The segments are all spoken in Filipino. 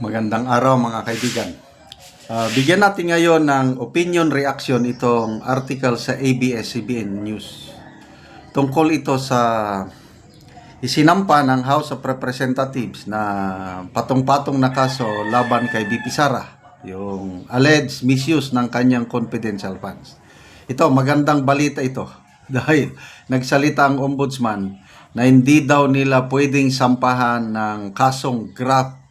Magandang araw mga kaibigan. Ah, bigyan natin ngayon ng opinion reaction itong article sa ABS-CBN News. Tungkol ito sa isinampa ng House of Representatives na patong-patong na kaso laban kay BP Sara, yung alleged misuse ng kanyang confidential funds. Ito, magandang balita ito dahil nagsalita ang ombudsman na hindi daw nila pwedeng sampahan ng kasong graft,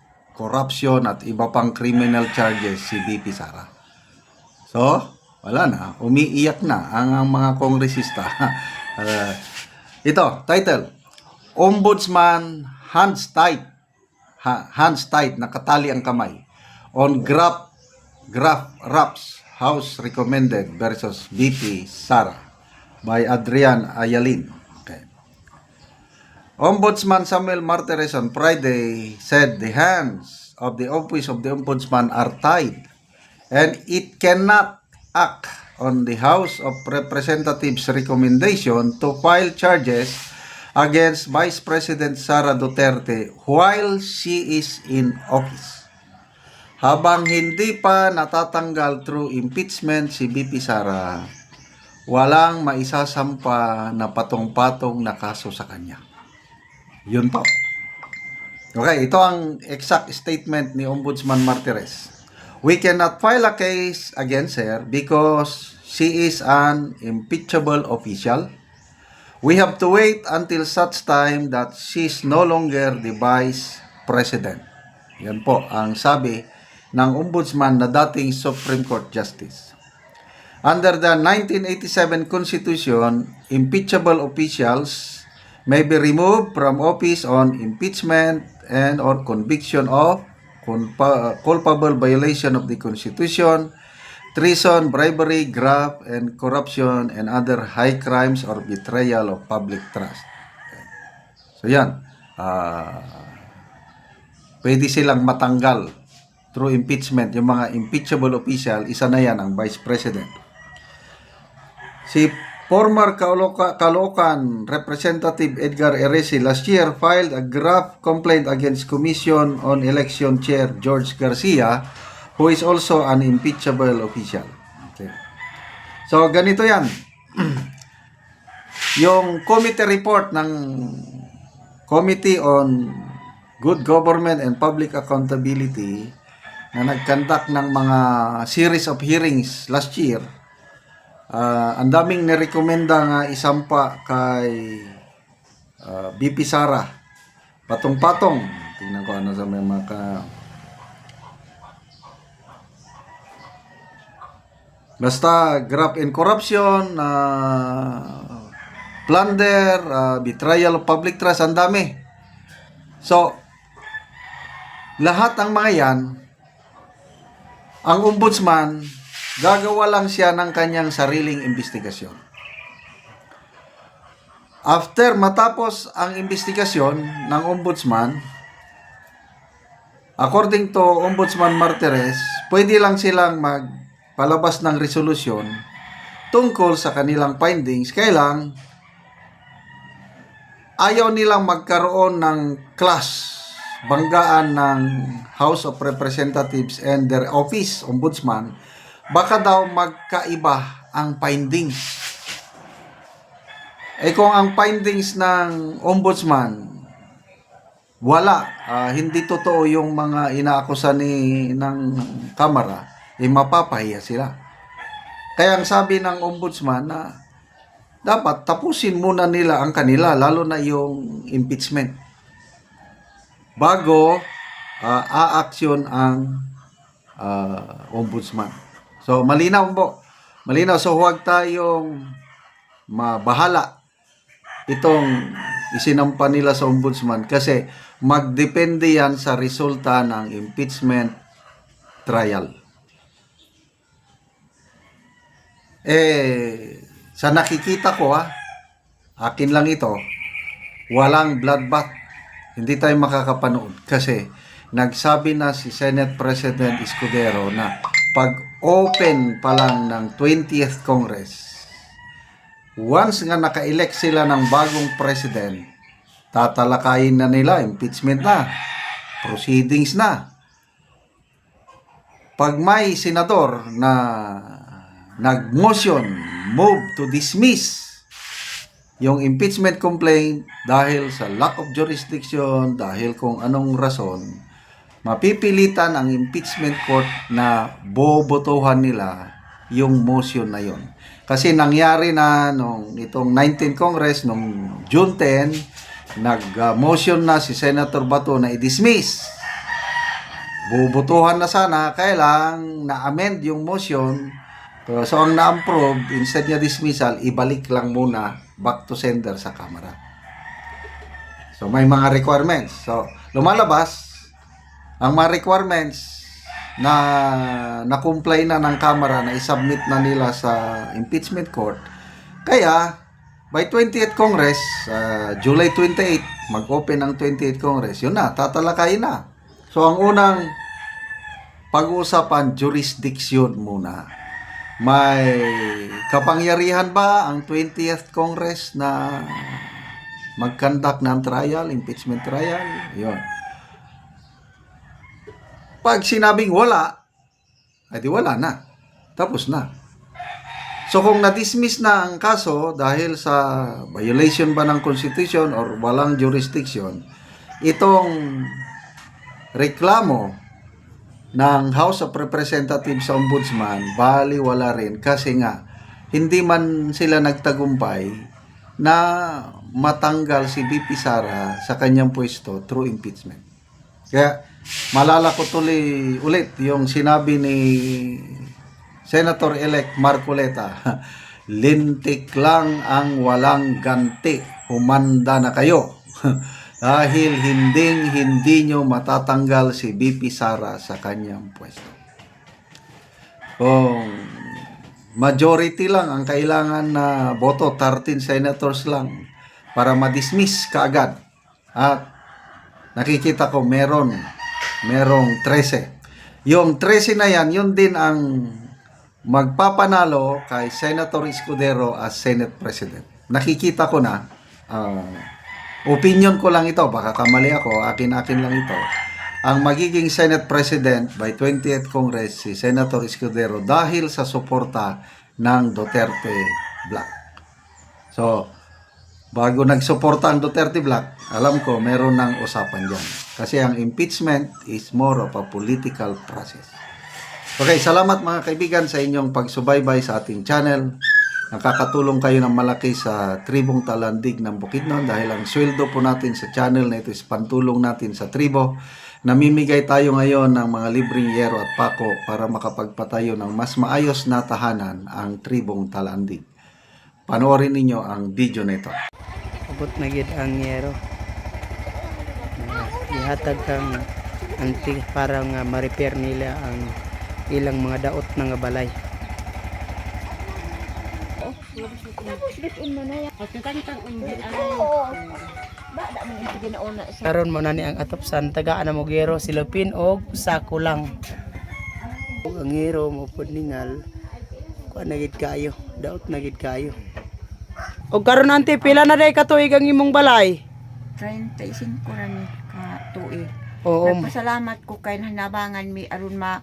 corruption at iba pang criminal charges si BP Sara. So, wala na. Umiiyak na ang, mga kongresista. Uh, ito, title. Ombudsman hands tight. Ha, hands tight, nakatali ang kamay. On graph, graph raps, House recommended versus BP Sara by Adrian Ayalin. Ombudsman Samuel Martires on Friday said the hands of the office of the ombudsman are tied and it cannot act on the House of Representatives recommendation to file charges against Vice President Sara Duterte while she is in office. Habang hindi pa natatanggal through impeachment si BP Sara, walang maisasampa na patong-patong na kaso sa kanya. Yun po. Okay, ito ang exact statement ni Ombudsman Martires. We cannot file a case against her because she is an impeachable official. We have to wait until such time that she is no longer the vice president. Yan po ang sabi ng ombudsman na dating Supreme Court Justice. Under the 1987 Constitution, impeachable officials may be removed from office on impeachment and or conviction of culpa- culpable violation of the Constitution, treason, bribery, graft, and corruption, and other high crimes or betrayal of public trust. So yan, ah pwede silang matanggal through impeachment. Yung mga impeachable official, isa na yan ang Vice President. Si former Calooca- Caloocan Representative Edgar Eresi last year filed a graft complaint against Commission on Election Chair George Garcia who is also an impeachable official. Okay. So ganito yan. Yung committee report ng Committee on Good Government and Public Accountability na nag-conduct ng mga series of hearings last year Ah, ang daming nirekomenda nga isampa kay ah, BP Sara. Patong-patong. Tingnan ko ano sa may maka... Basta graft and corruption, ah, plunder, ah, betrayal of public trust, ang dami. So, lahat ang mga yan, ang ombudsman, gagawa lang siya ng kanyang sariling investigasyon. After matapos ang investigasyon ng ombudsman, according to Ombudsman Martires, pwede lang silang magpalabas ng resolusyon tungkol sa kanilang findings. Kailang ayaw nilang magkaroon ng class banggaan ng House of Representatives and their office, ombudsman, baka daw magkaiba ang findings. Eh kung ang findings ng ombudsman wala, ah, hindi totoo yung mga inaakusa ni ng kamera, eh mapapahiya sila. Kaya ang sabi ng ombudsman na dapat tapusin muna nila ang kanila, lalo na yung impeachment. Bago ah, aaksyon ang ah, ombudsman. So, malinaw po. Malinaw. So, huwag tayong mabahala itong isinampa nila sa ombudsman kasi magdepende yan sa resulta ng impeachment trial. Eh, sa nakikita ko ha, akin lang ito, walang bloodbath. Hindi tayo makakapanood kasi nagsabi na si Senate President Escudero na pag open pa lang ng 20th Congress, once nga naka-elect sila ng bagong president, tatalakayin na nila, impeachment na, proceedings na. pag may senador na nag-motion, move to dismiss yung impeachment complaint dahil sa lack of jurisdiction, dahil kung anong rason, mapipilitan ang impeachment court na bobotohan nila yung motion na yon. Kasi nangyari na nung itong 19 Congress, nung June 10, nag-motion na si Senator Bato na i-dismiss. Bubutuhan na sana, kaya lang na-amend yung motion. So, ang na-approve, instead niya dismissal, ibalik lang muna back to sender sa Kamara. So, may mga requirements. So, lumalabas, ang mga requirements na na-comply na ng Kamara na isubmit na nila sa impeachment court. Kaya, by 28th Congress, uh, July 28, mag-open ang 28th Congress, yun na, tatalakayin na. So, ang unang pag-uusapan, jurisdiction muna. May kapangyarihan ba ang 20th Congress na mag-conduct ng trial, impeachment trial? Yun. Pag sinabing wala, edi wala na. Tapos na. So kung na-dismiss na ang kaso dahil sa violation ba ng Constitution or walang jurisdiction, itong reklamo ng House of Representatives sa Ombudsman, bali wala rin kasi nga hindi man sila nagtagumpay na matanggal si BP Sara sa kanyang pwesto through impeachment. Kaya malala ko tuloy ulit yung sinabi ni Senator-elect Marcoleta, lintik lang ang walang ganti, humanda na kayo. Dahil hinding hindi nyo matatanggal si BP Sara sa kanyang pwesto. Kung majority lang ang kailangan na boto, 13 senators lang para ma-dismiss kaagad. At nakikita ko meron, merong 13. Yung 13 na yan, yun din ang magpapanalo kay Senator Escudero as Senate President. Nakikita ko na, ah, opinion ko lang ito, baka kamali ako, akin-akin lang ito. Ang magiging Senate President by 20th Congress si Senator Escudero dahil sa suporta ng Duterte Black. So, bago nagsuporta ang Duterte Black, alam ko meron ng usapan dyan. Kasi ang impeachment is more of a political process. Okay, salamat mga kaibigan sa inyong pagsubaybay sa ating channel. Nakakatulong kayo ng malaki sa tribong talandig ng Bukidnon dahil ang sweldo po natin sa channel na ito is pantulong natin sa tribo. Namimigay tayo ngayon ng mga libreng yero at pako para makapagpatayo ng mas maayos na tahanan ang tribong talandig. Panoorin ninyo ang video nito. abot na gid ang yero. Ihatag kang anti para nga ma-repair nila ang ilang mga daot nga balay. Karon mo na ni ang atopsan tagaan na mo gero silupin og sako lang. Ang gero mo pud ningal kuan na gid kayo daot na gid kayo og karon ante pila na day katuig ang imong balay 35 na ni ka tuig. oo Nagpasalamat ko kay hanabangan mi aron ma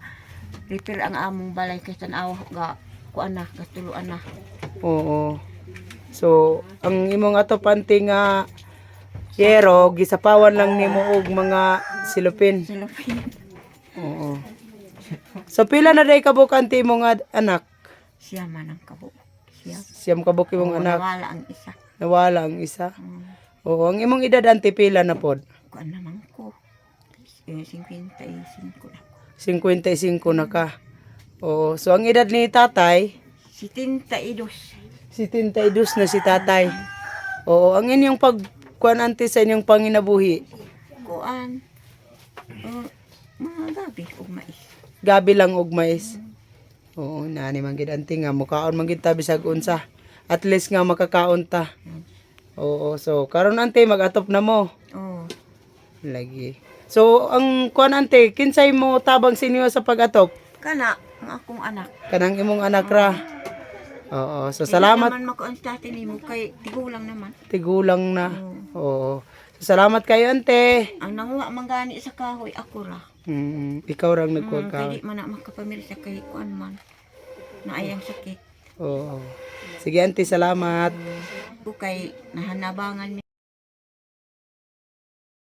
repair ang among balay kay tanaw ga kuan na gatuluan na. Oo. So, ang imong ato panty nga yero gisapawan lang nimo og mga silupin. Silupin. Oo. So pila na day kabuk anti imong ad- anak? Siya man ang kabo. Siya. Siyam kabuk imong Oo, anak. Nawala ang isa. Nawala ang isa. Um, Oo, ang imong edad anti pila na pod? kuan naman ko. Eh, 55 na. 55 na ka. Oo. So ang edad ni tatay, 72. 72 na si tatay. Oo, ang inyong pag kuan anti sa inyong panginabuhi. Kuan. Uh, mga gabi ug mais. gabi lang og mais. Oo, nani man gid anting nga mukaon man gid ta bisag unsa. At least nga makakaon ta. Oo, so karon ante mag-atop na mo. Oh, Lagi. So ang kuan ante, kinsay mo tabang sinyo sa pag-atop? kana ang akong anak. Kanang imong anak ra. Oo, so salamat naman makuan sa atin nimo kay tigulang naman. tigulang na. Oo. Salamat kayo, ante. Ang nanguha man gani sa kahoy ako ra. Mm, ikaw rang Mm, nagkuha ka. kaya di man na makapamili sa kay kuan man. Naayang sakit. Oo. Sige, ante, salamat. Ko kay nahanabangan